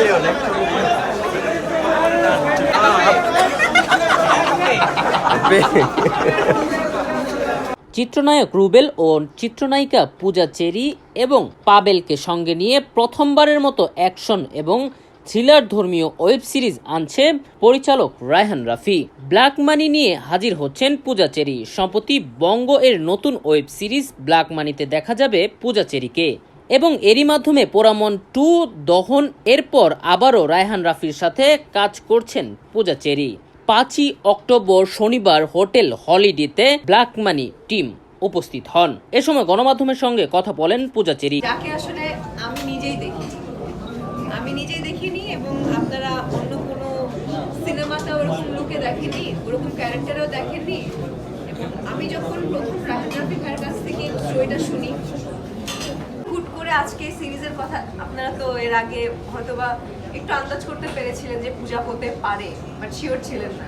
চিত্রনায়ক রুবেল ও চিত্রনায়িকা পূজা চেরি এবং পাবেলকে সঙ্গে নিয়ে প্রথমবারের মতো অ্যাকশন এবং থ্রিলার ধর্মীয় ওয়েব সিরিজ আনছে পরিচালক রায়হান রাফি। ব্ল্যাক মানি নিয়ে হাজির হচ্ছেন পূজা চেরি। সম্প্রতি বঙ্গ এর নতুন ওয়েব সিরিজ ব্ল্যাক মানিতে দেখা যাবে পূজা চেরিকে। এবং এরই মাধ্যমে পোরামন টু দহন এরপর আবারও রায়হান রাফির সাথে কাজ করছেন পূজা চেরি। পাঁচই অক্টোবর শনিবার হোটেল হলিডেতে ব্ল্যাক মানি টিম উপস্থিত হন। এ সময় গণমাধ্যমের সঙ্গে কথা বলেন পূজা চেরি। যাকে আসলে আমি নিজেই দেখি আমি নিজেই দেখিনি এবং আপনারা অন্য কোনো সিনেমাতে ওরকম দেখেনি ওরকম ক্যারেক্টারও দেখেননি। আমি যখন প্রথম রাফি ভাইয়ের কাছ থেকে শুনি করে আজকে সিরিজের কথা আপনারা তো এর আগে হয়তোবা একটু আন্দাজ করতে পেরেছিলেন যে পূজা হতে পারে বাট শিওর ছিলেন না।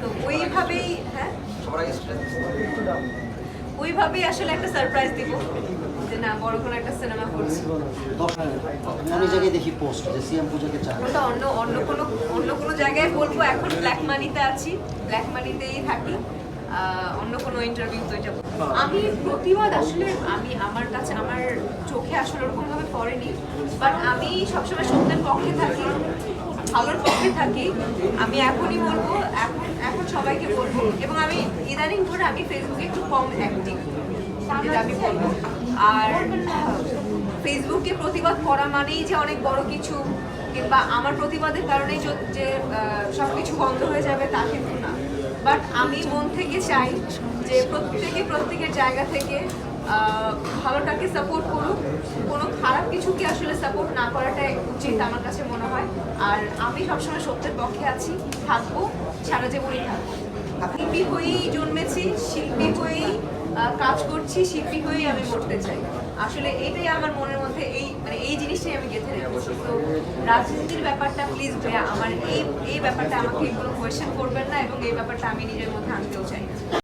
তো ওইভাবেই হ্যাঁ? ওইভাবেই আসলে একটা সারপ্রাইজ দিব যে না বড় কোনো একটা সিনেমা করছি। অনেক জায়গায় দেখি পোস্ট যে সিএম পুজোকে চায়। ওটা অন্য অন্য কোনো অন্য কোনো জায়গায় বলব এখন ব্ল্যাক মানিতে আছি ব্ল্যাক মানিতেই থাকি। অন্য কোনো ইন্টারভিউ তো এটা আমি প্রতিবাদ আসলে আমি আমার কাছে আমার চোখে আসলে ওরকমভাবে পড়েনি। বাট আমি সবসময় সত্যের পক্ষে থাকি ভালোর পক্ষে থাকি। আমি এখনই বলব এখন এখন সবাইকে বলব। এবং আমি ইদানিং ধরে আমি ফেসবুকে একটু কম অ্যাক্টিভ যেটা আমি বলব। আর ফেসবুকে প্রতিবাদ করা মানেই যে অনেক বড় কিছু কিংবা আমার প্রতিবাদের কারণেই যে সব কিছু বন্ধ হয়ে যাবে তা কিন্তু না। বাট আমি মন থেকে চাই যে প্রত্যেকে, প্রত্যেকের জায়গা থেকে ভালোটাকে সাপোর্ট করুক। কোনো খারাপ কিছুকে আসলে সাপোর্ট না করাটাই উচিত আমার কাছে মনে হয়। আর আমি সবসময় সত্যের পক্ষে আছি, থাকব, সারা জীবনই থাকব। শিল্পী হয়েই জন্মেছি, শিল্পী হয়েই কাজ করছি, শিল্পী হয়েই আমি মরতে চাই। আসলে এটাই আমার মনের মধ্যে এই মানে এই জিনিসটাই আমি গেঁথে রেখেছি। তো রাজনীতির ব্যাপারটা প্লিজ ভাইয়া, আমার এই এই ব্যাপারটা আমাকে কোনো কোয়েশ্চেন করবেন না এবং এই ব্যাপারটা আমি নিজের মধ্যে আনতেও চাই না।